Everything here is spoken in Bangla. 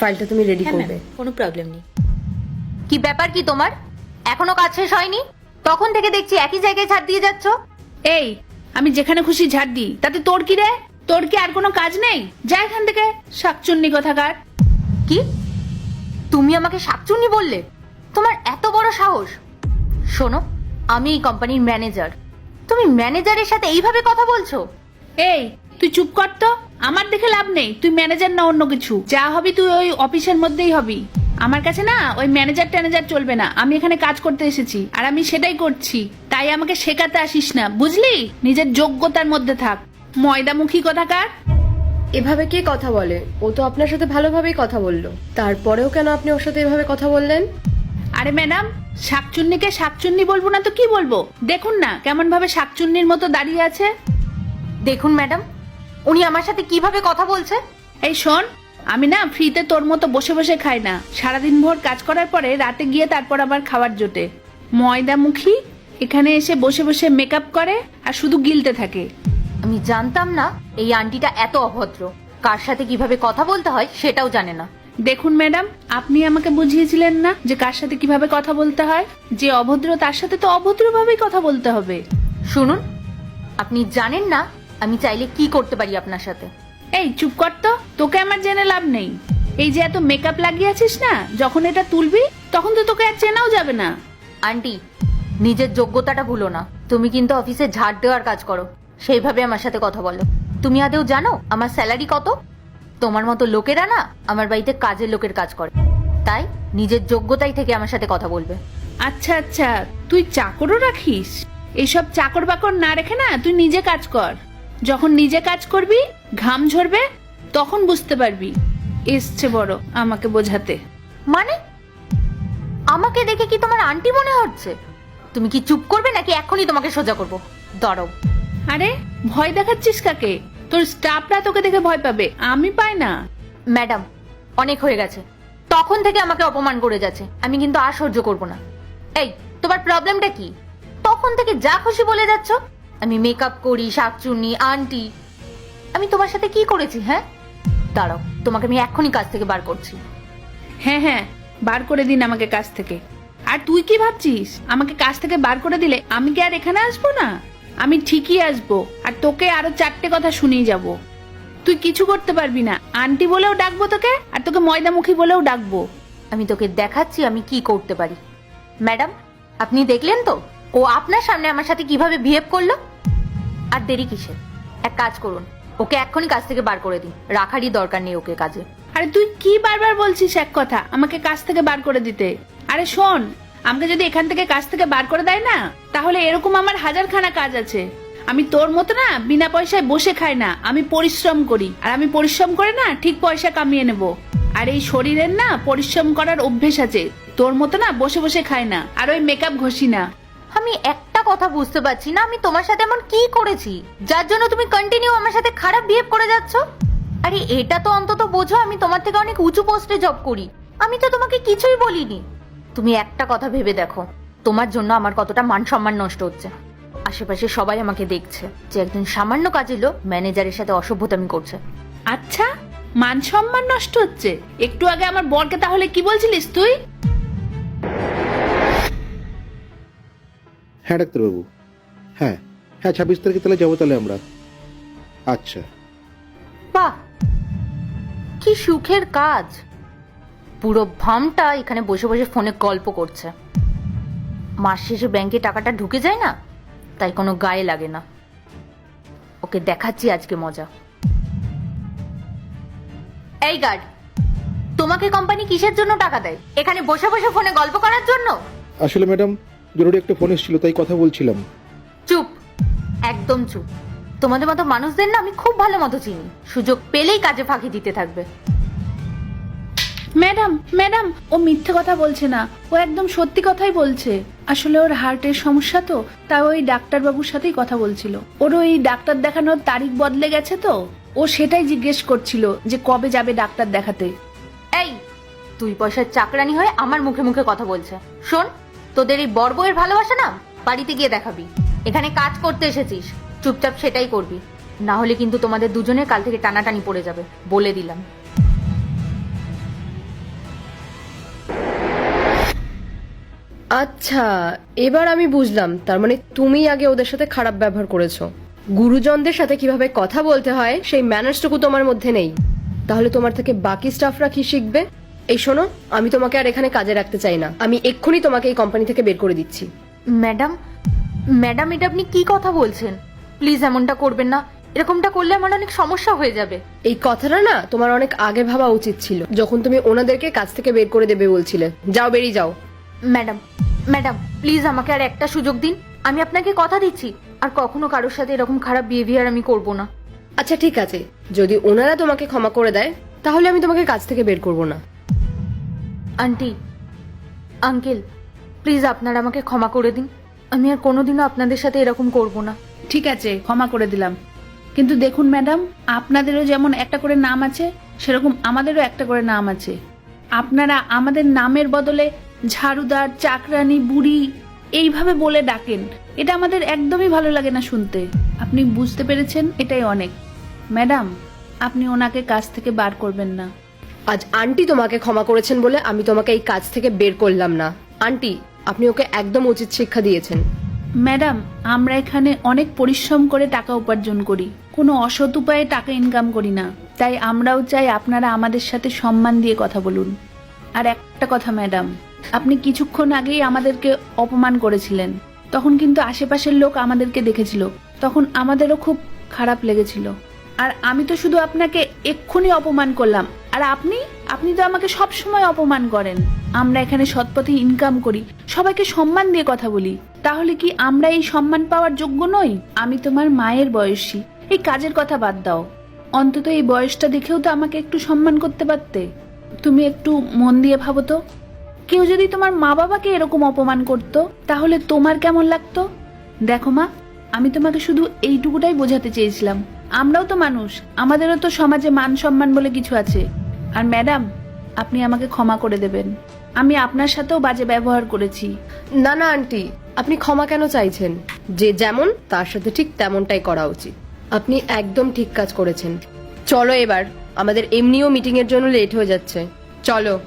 ফাইলটা তুমি রেডি হ্যাঁ করবে। কোনো প্রবলেম নেই। কি ব্যাপার কি তোমার? এখনও কাজ শেষ হয়নি? তখন থেকে দেখছি একই জায়গায় ছাড় দিয়ে যাচ্ছ। এই আমি যেখানে খুশি ঝাড় দিই তাতে তোর কি রে? তোর কি আর কোনো কাজ নেই? যা এখান থেকে শাকচুন্নি কথাকার। কি? তুমি আমাকে শাকচুন্নি বললে? তোমার এত বড় সাহস। শোনো আমি এই কোম্পানির ম্যানেজার তুমি ম্যানেজারের সাথে এইভাবে কথা বলছো? এই তুই চুপ কর তো। আমার দেখে লাভ নেই তুই ম্যানেজার না অন্য কিছু। যা হবি তুই ওই অফিসের মধ্যেই হবি। আমার কাছে না ওই ম্যানেজার ট্যানেজার চলবে না। আমি এখানে কাজ করতে এসেছি আর আমি সেটাই করছি। তাই আমাকে শেখাতে আসিস না বুঝলি? নিজের যোগ্যতার মধ্যে থাক। ময়দামুখী কথাকার এভাবে কে কথা বলে? ও তো আপনার সাথে ভালোভাবেই কথা বলল। তারপরেও কেন আপনি ওর সাথে এভাবে কথা বললেন? আরে ম্যাডাম শাকচুন্নিকে শাকচুন্নি বলব না তো কি বলব? দেখুন না কেমন ভাবে শাকচুন্নির মতো দাঁড়িয়ে আছে। দেখুন ম্যাডাম উনি আমার সাথে কীভাবে কথা বলছে? এই শোন আমি না ফ্রিতে তোর মতো বসে বসে খাই না। সারাদিন ভোর কাজ করার পরে রাতে গিয়ে তারপর আবার খাবার জোটে। ময়দামুখী এখানে এসে বসে বসে মেকআপ করে আর শুধু গিলতে থাকে। আমি জানতাম না এই আন্টিটা এত অভদ্র। কার সাথে কীভাবে কথা বলতে হয় সেটাও জানে না। দেখুন ম্যাডাম আপনি আমাকে বুঝিয়েছিলেন না যে কার সাথে কীভাবে কথা বলতে হয়। যে অভদ্র তার সাথে তো অভদ্রভাবেই কথা বলতে হবে। শুনুন আপনি জানেন না আমি চাইলে কি করতে পারি আপনার সাথে? এই চুপ কর তো। তোকে আমার জেনে লাভ নেই। এই যে এত মেকআপ লাগিয়ে আছিস না যখন এটা তুলবি তখন তো তোকে আর চেনাও যাবে না। আন্টি নিজের যোগ্যতাটা ভুলো না। তুমি কিন্তু অফিসে ঝাড় দেওয়ার কাজ করো। সেইভাবে আমার সাথে কথা বলো। তুমি আদেও জানো আমার স্যালারি কত? তোমার মতো লোকেরা না আমার বাড়িতে কাজের লোকের কাজ করে। তাই নিজের যোগ্যতাই থেকে আমার সাথে কথা বলবে। আচ্ছা আচ্ছা তুই চাকরও রাখিস? এইসব চাকর বাকর না রেখে না তুই নিজে কাজ কর। যখন নিজে কাজ করবি ঘাম ঝরবে তখন বুঝতে পারবি এসছে বড় আমাকে বোঝাতে। মানে? আমাকে দেখে কি তোমার আন্টি মনে হচ্ছে? তুমি কি চুপ করবে নাকি এখনই তোমাকে সোজা করব? দাঁড়াও। আরে ভয় দেখাচ্ছিস কাকে? তোর স্টাফরা তোকে দেখে ভয় পাবে আমি পাই না। ম্যাডাম অনেক হয়ে গেছে। তখন থেকে আমাকে অপমান করে যাচ্ছে আমি কিন্তু আর সহ্য করব না। এই তোমার প্রবলেমটা কি? তখন থেকে যা খুশি বলে যাচ্ছ আমি মেকআপ করি শাকচুন্নি আন্টি আমি তোমার সাথে কি করেছি হ্যাঁ? দাঁড়াও তোমাকে আমি এখনই কাজ থেকে বার করছি। হ্যাঁ হ্যাঁ বার করে দিন আমাকে কাজ থেকে। আর তুই কি ভাবছিস? আমাকে কাজ থেকে বার করে দিলে আমি কি আর এখানে আসব না? আমি ঠিকই আসব আর তোকে আরও চারটে কথা শুনেই যাব। তুই কিছু করতে পারবি না। আন্টি বলেও ডাকবো তোকে আর তোকে ময়দামুখী বলেও ডাকবো। আমি তোকে দেখাচ্ছি আমি কি করতে পারি। ম্যাডাম আপনি দেখলেন তো? ও আপনার সামনে আমার সাথে কীভাবে বিহেভ করল? আর দেরি কিসের? এক কাজ করুন, ওকে এক্ষুনি কাজ থেকে বার করে দিন। রাখারই দরকার নেই ওকে কাজে। আরে তুই কি বারবার বলছিস এক কথা? আমাকে কাজ থেকে বার করে দিতে। আরে শোন, আমাকে যদি এখান থেকে কাজ থেকে বার করে দেয় না, তাহলে এরকম আমার হাজারখানা কাজ আছে। আমি তোর মতো না, বিনা পয়সায় বসে খাই না। আমি পরিশ্রম করি। আর আমি পরিশ্রম করে না, ঠিক পয়সা কামিয়ে নেব। আর এই শরীরের না, পরিশ্রম করার অভ্যেস আছে। তোর মতো না, বসে বসে খাই না। আর ওই মেকআপ ঘষি না। আমি একটা কথা বুঝতে পারছি না, আমি তোমার সাথে এমন কি করেছি? যার জন্য তুমি কন্টিনিউ আমার সাথে খারাপ বিহেভ করে যাচ্ছ? আরে, এটা তো অন্তত বোঝো, আমি তোমার থেকে অনেক উঁচু পোস্টে জব করি। আমি তো তোমাকে কিছুই বলিনি। তুমি একটা কথা ভেবে দেখো, তোমার জন্য আমার কতটা মান সম্মান নষ্ট হচ্ছে। আশেপাশে সবাই আমাকে দেখছে, যে একজন সামান্য কাজের লোক ম্যানেজারের সাথে অসভ্যতামি করছে। আচ্ছা মান সম্মান নষ্ট হচ্ছে? একটু আগে আমার বরকে তাহলে কি বলছিলিস তুই? হ্যাঁ ডাক্তারবাবু। হ্যাঁ হ্যাঁ ছাব্বিশ তারিখে তাহলে যাব তাহলে আমরা। আচ্ছা। বাহ! কি সুখের কাজ। পুরো ভামটা এখানে বসে বসে ফোনে গল্প করছে। মাস শেষে ব্যাংকে টাকাটা ঢুকে যায় না? তাই কোনো গায়ে লাগে না। ওকে দেখাচ্ছি আজকে মজা। এই গার্ড তোমাকে কোম্পানি কিসের জন্য টাকা দেয়? এখানে বসে বসে ফোনে গল্প করার জন্য? আসলে ম্যাডাম জরুরি একটা ফোন এসেছিল তাই কথা বলছিলাম। চুপ একদম চুপ। তোমাদের মতো মানুষদের না আমি খুব ভালো মতো চিনি। সুযোগ পেলেই কাজে ফাঁকি দিতে থাকবে। ম্যাডাম ম্যাডাম ও মিথ্যে কথা বলছে না। ও একদম সত্যি কথাই বলছে। আসলে ওর হার্টের সমস্যা তো তাই ওই ডাক্তারবাবুর সাথেই কথা বলছিল। ওর ওই ডাক্তার দেখানোর তারিখ বদলে গেছে তো? ও সেটাই জিজ্ঞেস করছিল যে কবে যাবে ডাক্তার দেখাতে। এই তুই পয়সার চাকরানি হয়ে আমার মুখে মুখে কথা বলছে। শোন তোদের এই বর এর ভালোবাসা না? বাড়িতে গিয়ে দেখাবি। এখানে কাজ করতে এসেছিস। চুপচাপ সেটাই করবি। না হলে কিন্তু তোমাদের দুজনে কাল থেকে টানাটানি পড়ে যাবে, বলে দিলাম। আচ্ছা এবার আমি বুঝলাম। তার মানে তুমি আগে ওদের সাথে খারাপ ব্যবহার করেছ। গুরুজনদের সাথে কীভাবে কথা বলতে হয়, সেই ম্যানার্সটুকু তোমার মধ্যে নেই। তাহলে তোমার থেকে বাকি স্টাফরা কি শিখবে? এই শোনো আমি তোমাকে আর এখানে কাজে রাখতে চাই না। আমি এক্ষুনি তোমাকে এই কোম্পানি থেকে বের করে দিচ্ছি। ম্যাডাম ম্যাডাম এটা আপনি কি কথা বলছেন? প্লিজ এমনটা করবেন না। এরকমটা করলে আমার অনেক সমস্যা হয়ে যাবে। এই কথাটা না তোমার অনেক আগে ভাবা উচিত ছিল যখন তুমি ওনাদেরকে কাজ থেকে বের করে দেবে বলছিলে। যাও বেরিয়ে যাও। ম্যাডাম ম্যাডাম প্লিজ আমাকে আর একটা সুযোগ দিন। আমি আপনাকে কথা দিচ্ছি আর কখনো কারোর সাথে এরকম খারাপ বিহেভিয়ার আমি করব না। আচ্ছা ঠিক আছে। যদি ওনারা তোমাকে ক্ষমা করে দেয় তাহলে আমি তোমাকে কাজ থেকে বের করব না। আন্টি আঙ্কেল প্লিজ আপনারা আমাকে ক্ষমা করে দিন। আমি আর কোনোদিনও আপনাদের সাথে এরকম করব না। ঠিক আছে, ক্ষমা করে দিলাম। কিন্তু দেখুন ম্যাডাম আপনাদেরও যেমন একটা করে নাম আছে, সেরকম আমাদেরও একটা করে নাম আছে। আপনারা আমাদের নামের বদলে ঝাড়ুদার, চাকরানি, বুড়ি, এইভাবে বলে ডাকেন। এটা আমাদের একদমই ভালো লাগে না শুনতে। আপনি বুঝতে পেরেছেন, এটাই অনেক। ম্যাডাম আপনি ওনাকে কাজ থেকে বার করবেন না। আজ আন্টি তোমাকে ক্ষমা করেছেন বলে আমি তোমাকে এই কাজ থেকে বের করলাম না। আন্টি, আপনি ওকে একদম উচিত শিক্ষা দিয়েছেন। ম্যাডাম, আমরা এখানে অনেক পরিশ্রম করে টাকা উপার্জন করি। কোনো অসৎ উপায়ে টাকা ইনকাম করি না। তাই আমরাও চাই আপনারা আমাদের সাথে সম্মান দিয়ে কথা বলুন। আর একটা কথা, ম্যাডাম, আপনি কিছুক্ষণ আগেই আমাদেরকে অপমান করেছিলেন। তখন কিন্তু আশেপাশের লোক আমাদেরকে দেখেছিল। তখন আমাদেরও খুব খারাপ লেগেছিল। আর আমি তো শুধু আপনাকে এক্ষুনি অপমান করলাম। আর আপনি? আপনি তো আমাকে সব সময় অপমান করেন। আমরা এখানে সৎপথে ইনকাম করি, সবাইকে সম্মান দিয়ে কথা বলি। তাহলে কি আমরা এই সম্মান পাওয়ার যোগ্য নই? আমি তোমার মায়ের বয়সী। এই কাজের কথা বাদ দাও। অন্তত এই বয়সটা দেখেও তো আমাকে একটু সম্মান করতে পারতে। তুমি একটু মন দিয়ে ভাবো তো। কেউ যদি তোমার মা বাবাকে এরকম অপমান করত, তাহলে তোমার কেমন লাগতো? দেখো মা, আমি তোমাকে শুধু এইটুকুটাই বোঝাতে চেয়েছিলাম। আমরাও তো মানুষ, আমাদেরও তো সমাজে মান সম্মান বলে কিছু আছে। আর ম্যাডাম, আপনি আমাকে ক্ষমা করে দেবেন। আমি আপনার সাথেও বাজে ব্যবহার করেছি। না না, আন্টি, আপনি ক্ষমা কেন চাইছেন? যে যেমন, তার সাথে ঠিক তেমনটাই করা উচিত। আপনি একদম ঠিক কাজ করেছেন। চলো এবার, আমাদের এমনিও মিটিং এর জন্য লেট হয়ে যাচ্ছে। চলো।